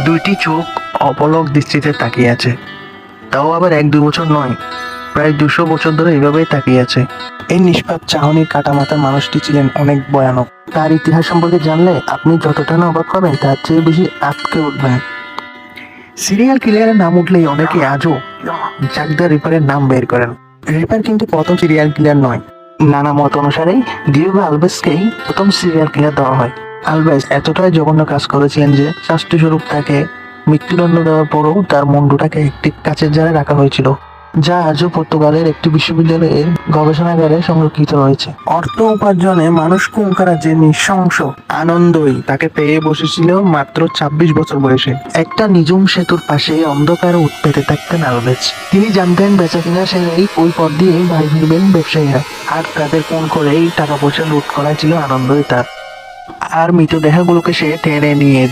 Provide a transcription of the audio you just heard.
দুইটি চোখ অপলক দৃষ্টিতে তাকিয়ে আছে। তাও আবার এক দু বছর নয়, প্রায় দুশো বছর ধরে এভাবেই তাকিয়ে আছে। এই নিষ্পাপ চাহনির কাটা মাথার মানুষটি ছিলেন অনেক ভয়ানক। তার ইতিহাস সম্পর্কে জানলে আপনি যতটা না অবাক হবেন, তার চেয়ে বেশি আটকে উঠবেন। সিরিয়াল কিলারের নাম উঠলেই অনেকে আজও জাগদা রিপারের নাম বের করেন। রিপার কিন্তু প্রথম সিরিয়াল কিলার নয়। নানা মত অনুসারে ডিওগো আলবেসকেই প্রথম সিরিয়াল কিলার দেওয়া হয়। আলবেস এতটাই জঘন্য কাজ করেছিলেন যে শাস্তিস্বরূপ তাকে মৃত্যুদণ্ড দেওয়ার পরও তার মুন্ডুটাকে একটি কাচের জারে রাখা হয়েছিল যা আজও পর্তুগালের একটি বিশ্ববিদ্যালয়ের গবেষণাগারে সংরক্ষিত রয়েছে। অর্থ উপার্জনে মানুষ কুঙ্কারা যে নৃশংস আনন্দই তাকে পেয়ে বসেছিল মাত্র ২৬ বছর বয়সে। একটা নিজুম সেতুর পাশে অন্ধকারে উৎপেতে থাকতেন আলভেজ তিনি জানতেন বেচা কিনা সেরেই ওই পথ দিয়ে বাড়ি ফিরবেন ব্যবসায়ীরা আর তাদের ফোন করেই টাকা পয়সা লুট করা ছিল আনন্দই তার। আর মৃতদেহগুলোকে সে টেনে নিয়ে